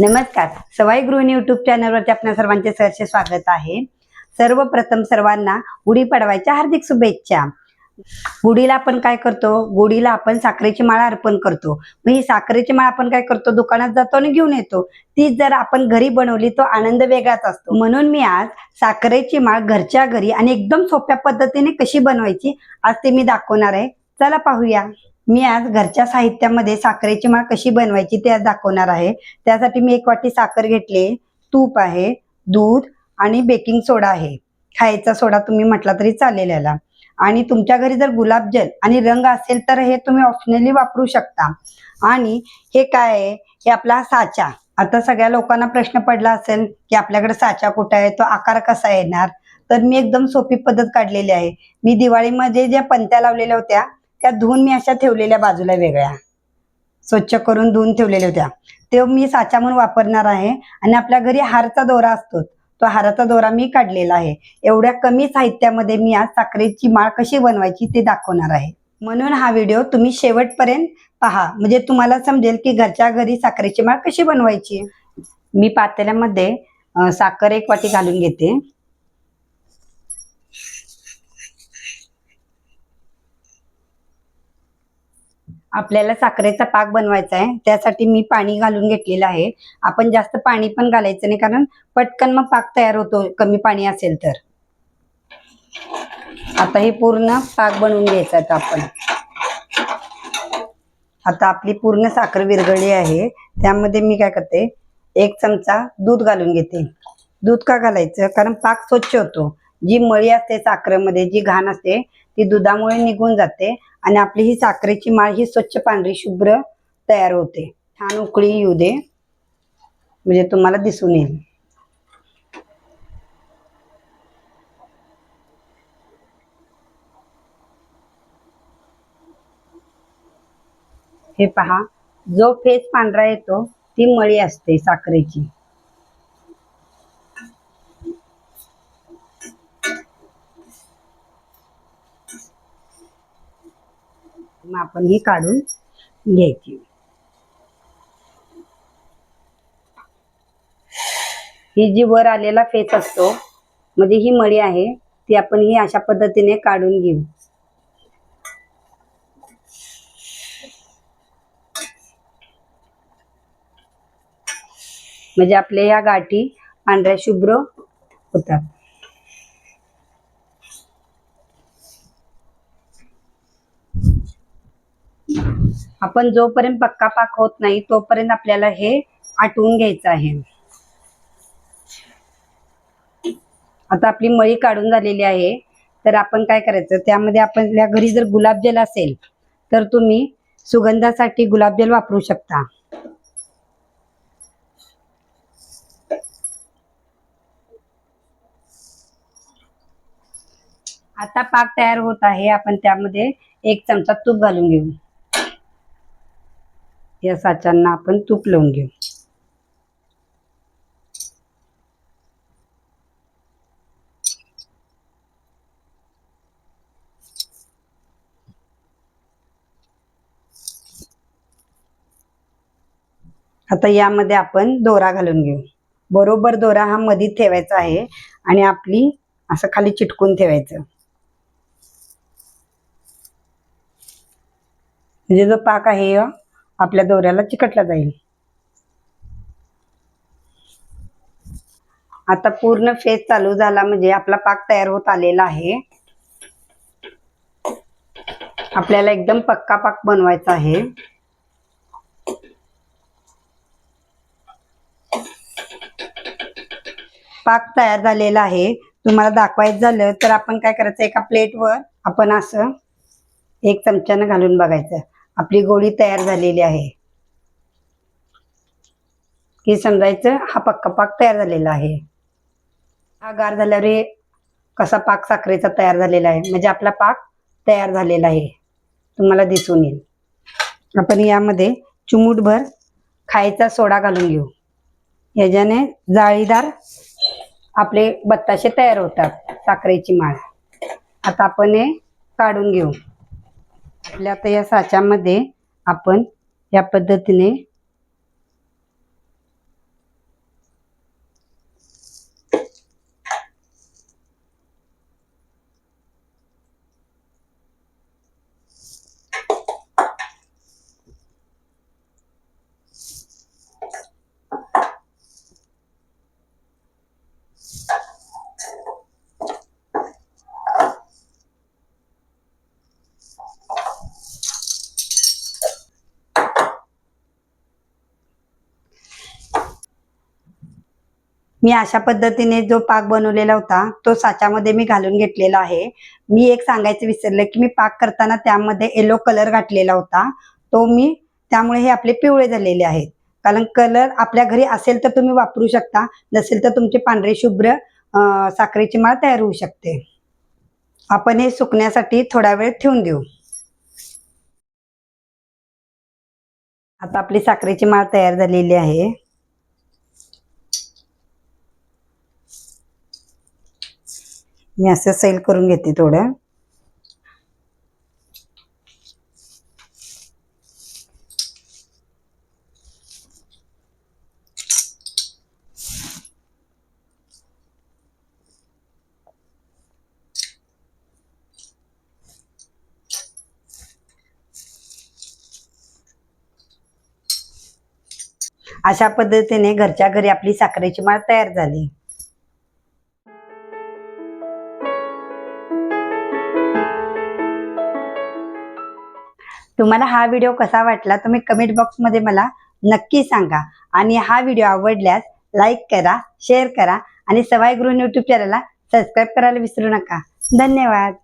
नमस्कार. सवाई गृहिणी युट्यूब चॅनलवरती आपल्या सर्वांचे सहर्ष स्वागत आहे. सर्वप्रथम सर्वांना गुढी पडवायच्या हार्दिक शुभेच्छा. गुढीला आपण काय करतो? गुढीला आपण साखरेची माळ अर्पण करतो. मग ही साखरेची माळ आपण काय करतो? दुकानात जातो आणि घेऊन येतो. ती जर आपण घरी बनवली तो आनंद वेगळाच असतो. म्हणून मी आज साखरेची माळ घरच्या घरी आणि एकदम सोप्या पद्धतीने कशी बनवायची आज ते मी दाखवणार आहे. चला पाहूया. मी आज घरच्या साहित्यामध्ये साखरेची माळ कशी बनवायची ते आज दाखवणार आहे. त्यासाठी मी एक वाटी साखर घेतली तूप आहे दूध आणि बेकिंग सोडा आहे. खायचा सोडा तुम्ही म्हटला तरी चालेल याला. आणि तुमच्या घरी जर गुलाबजल आणि रंग असेल तर हे तुम्ही ऑप्शनली वापरू शकता. आणि हे काय आहे? हे आपला साचा. आता सगळ्या लोकांना प्रश्न पडला असेल की आपल्याकडे साचा कुठे आहे? तो आकार कसा येणार? तर मी एकदम सोपी पद्धत काढलेली आहे. मी दिवाळीमध्ये ज्या पंत्या लावलेल्या होत्या त्या धुवून मी अशा ठेवलेल्या बाजूला वेगळ्या. स्वच्छ करून धुवून ठेवलेल्या होत्या. ते मी साचा म्हणून वापरणार आहे आणि आपल्या घरी हारचा दोरा असतो. तो हाराचा दोरा मी काढलेला आहे. एवढ्या कमी साहित्यामध्ये मी आज साखरेची माळ कशी बनवायची ते दाखवणार आहे. म्हणून हा व्हिडिओ तुम्ही शेवटपर्यंत पहा. म्हणजे तुम्हाला समजेल की घरच्या घरी साखरेची माळ कशी बनवायची? मी पातेल्यामध्ये साखर एक वाटी घालून घेते. आपल्याला साखरेचा पाक बनवायचा आहे. त्यासाठी मी पाणी घालून घेतलेलं आहे. आपण जास्त पाणी पण घालायचं नाही कारण पटकन मग पाक तयार होतो. कमी पाणी असेल तर. आता हे पूर्ण पाक बनवून घ्यायचा आहे आपण. आता आपली पूर्ण साखर विरघळली आहे. त्यामध्ये मी काय करते? एक चमचा दूध घालून घेते. दूध का घालायचं? कारण पाक स्वच्छ होतो. जी मळी असते साखरेमध्ये जी घाण असते ती दुधामुळे निघून जाते. आणि आपली ही साखरेची माळ ही स्वच्छ पांढरी शुभ्र तयार होते. छान उकळी येऊ दे. म्हणजे तुम्हाला दिसून येईल. हे पहा जो फेस पांढरा येतो ती मळी असते साखरेची. आपण ही काढून घ्यायची. ही जी वर आलेला फेस असतो म्हणजे ही मळी आहे ती आपण ही अशा पद्धतीने काढून घेऊ. म्हणजे आपल्या या गाठी पांढऱ्या शुभ्र होतात. आपण जोपर्यंत पक्का पाक होत नाही तोपर्यंत आपल्याला हे आटवून घ्यायचं आहे. आता आपली मळी काढून झालेली आहे. तर आपण काय करायचं त्यामध्ये आपल्या घरी जर गुलाबजल असेल तर तुम्ही सुगंधासाठी गुलाबजल वापरू शकता. आता पाक तयार होत आहे. आपण त्यामध्ये एक चमचा तूप घालून घेऊ. या साचांना आपण तूप लावून घेऊ. आता यामध्ये आपण दोरा घालून घेऊ. बरोबर दोरा हा मधी ठेवायचा आहे आणि आपली असं खाली चिटकून ठेवायचं. म्हणजे जो पाक आहे आपल्या दोऱ्याला चिकटला जाईल. आता पूर्ण फेस चालू झाला म्हणजे आपला पाक तयार होत आलेला आहे. आपल्याला एकदम पक्का पाक बनवायचा आहे. पाक तयार झालेला आहे. तुम्हाला दाखवायचं झालं तर आपण काय करायचं? एका प्लेटवर आपण असं एक चमच्यानं घालून बघायचं. आपली गोळी तयार झालेली आहे. की समजायचं हा पक्का पाक तयार झालेला आहे. हा गार झाल्यावर हे कसा पाक साखरेचा तयार झालेला आहे म्हणजे आपला पाक तयार झालेला आहे. तुम्हाला दिसून येईल. आपण यामध्ये चिमूटभर खायचा सोडा घालून घेऊ. याच्याने जाळीदार आपले बत्ताशे तयार होतात साखरेची माळ. आता आपण हे काढून घेऊ. आपल्या आता या साच्यामध्ये आपण या पद्धतीने मी अशा पद्धतीने जो पाक बनवलेला होता तो साच्यामध्ये मी घालून घेतलेला आहे. मी एक सांगायचं विसरले की मी पाक करताना त्यामध्ये येलो कलर घातलेला होता. तो मी त्यामुळे हे आपले पिवळे झालेले आहेत. कारण कलर आपल्या घरी असेल तर तुम्ही वापरू शकता नसेल तर तुमचे पांढरे शुभ्र साखरेची माळ तयार होऊ शकते. आपण हे सुकण्यासाठी थोडा वेळ ठेवून देऊ. आता आपली साखरेची माळ तयार झालेली आहे. मी असं सैल करून घेते थोडं. अशा पद्धतीने घरच्या घरी आपली साखरेची माळ तयार झाली. तुम्हाला हा व्हिडिओ कसा वाटला तुम्ही कमेंट बॉक्समध्ये मला नक्की सांगा. आणि हा व्हिडिओ आवडल्यास लाईक करा शेअर करा आणि सवाई गृह यूट्यूब चॅनलला सबस्क्राईब करायला विसरू नका. धन्यवाद.